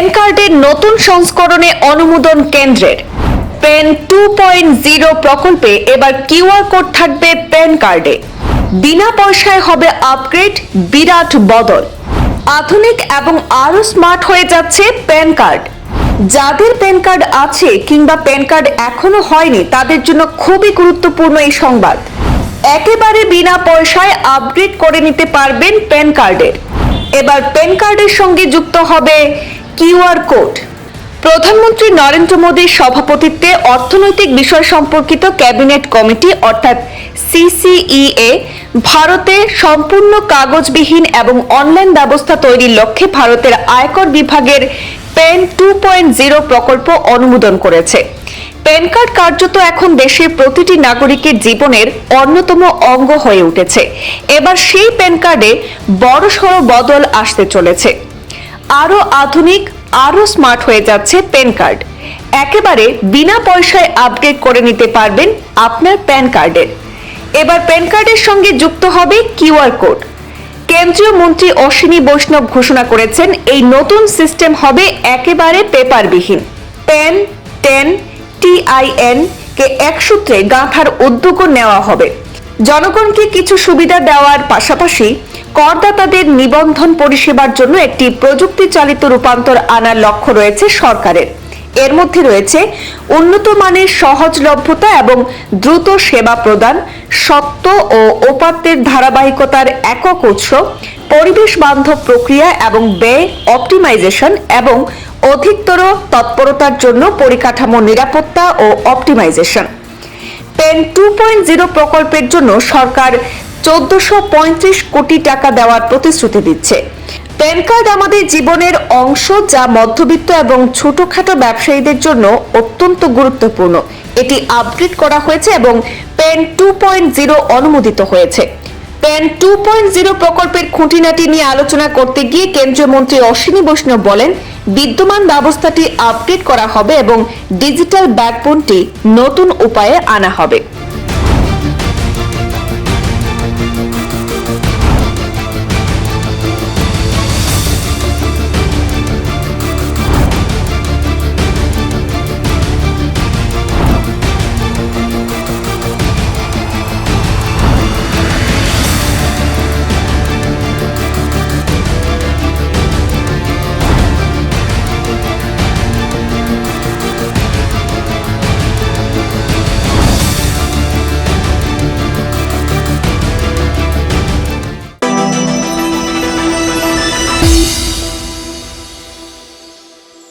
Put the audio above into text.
Pan কার্ডের নতুন সংস্করণে অনুমোদন কেন্দ্রের। পেন টু প্রকল্পে এবার কিউআর কোড থাকবে প্যান কার্ডে। বিনা পয়সায় হবে আপগ্রেড, বিরাট বদল। আধুনিক এবং আরও স্মার্ট হয়ে যাচ্ছে প্যান কার্ড। যাদের প্যান কার্ড আছে কিংবা প্যান কার্ড এখনও হয়নি, তাদের জন্য খুবই গুরুত্বপূর্ণ এই সংবাদ। একেবারে বিনা পয়সায় আপগ্রেড করে নিতে পারবেন প্যান কার্ডের। এবার প্যান কার্ডের সঙ্গে যুক্ত হবে কিউআর কোড। প্রধানমন্ত্রী নরেন্দ্র মোদীর সভাপতিত্বে অর্থনৈতিক বিষয় সম্পর্কিত ক্যাবিনেট কমিটি, অর্থাৎ সিসিইএ, ভারতে সম্পূর্ণ কাগজবিহীন এবং অনলাইন ব্যবস্থা তৈরির লক্ষ্যে ভারতের আয়কর বিভাগের পেন টু পয়েন্ট জিরো প্রকল্প অনুমোদন করেছে। প্যান কার্ড কার্যত এখন দেশের প্রতিটি নাগরিকের জীবনের অন্যতম অঙ্গ হয়ে উঠেছে। এবার সেই প্যান কার্ডে বড়সড় বদল আসতে চলেছে। আরও আধুনিক আরও স্মার্ট হয়ে যাচ্ছে প্যান কার্ড। একেবারে বিনা পয়সায় আপডেট করে নিতে পারবেন আপনার প্যান কার্ডের। এবার প্যান কার্ডের সঙ্গে যুক্ত হবে কিউআর কোড। কেন্দ্রীয় মন্ত্রী অশ্বিনী বৈষ্ণব ঘোষণা করেছেন, এই নতুন সিস্টেম হবে একেবারে পেপারবিহীন। পেন টেন টিআইএন কে এক সূত্রে গাঁথার উদ্যোগও নেওয়া হবে। জনগণকে কিছু সুবিধা দেওয়ার পাশাপাশি করদাতাদের নিবন্ধন পরিষেবার জন্য একটি প্রযুক্তি চালিত রূপান্তর আনার লক্ষ্য রয়েছে সরকারের। এর মধ্যে রয়েছে উন্নত মানের সহজলভ্যতা এবং দ্রুত সেবা প্রদান, সত্য ও উপাত্তের ধারাবাহিকতার একক উৎস, পরিবেশ বান্ধব প্রক্রিয়া এবং ব্যয় অপটিমাইজেশন এবং অধিকতর তৎপরতার জন্য পরিকাঠামো নিরাপত্তা ও optimisation. Pen two point zero প্রকল্পের জন্য সরকার চোদ্দশো কোটি টাকা দেওয়ার প্রতিশ্রুতি দিচ্ছে। প্যান কার্ড আমাদের জীবনের অংশ যা মধ্যবিত্ত এবং ছোটখাটো ব্যবসায়ীদের জন্য অত্যন্ত গুরুত্বপূর্ণ। এটি আপগ্রেড করা হয়েছে এবং পেন টু পয়েন্ট জিরো অনুমোদিত হয়েছে। প্যান টু পয়েন্ট জিরো প্রকল্পের খুঁটিনাটি নিয়ে আলোচনা করতে গিয়ে কেন্দ্রীয় মন্ত্রী অশ্বিনী বৈষ্ণব বলেন, বিদ্যমান ব্যবস্থাটি আপডেট করা হবে এবং ডিজিটাল ব্যাকবোনটি নতুন উপায়ে আনা হবে।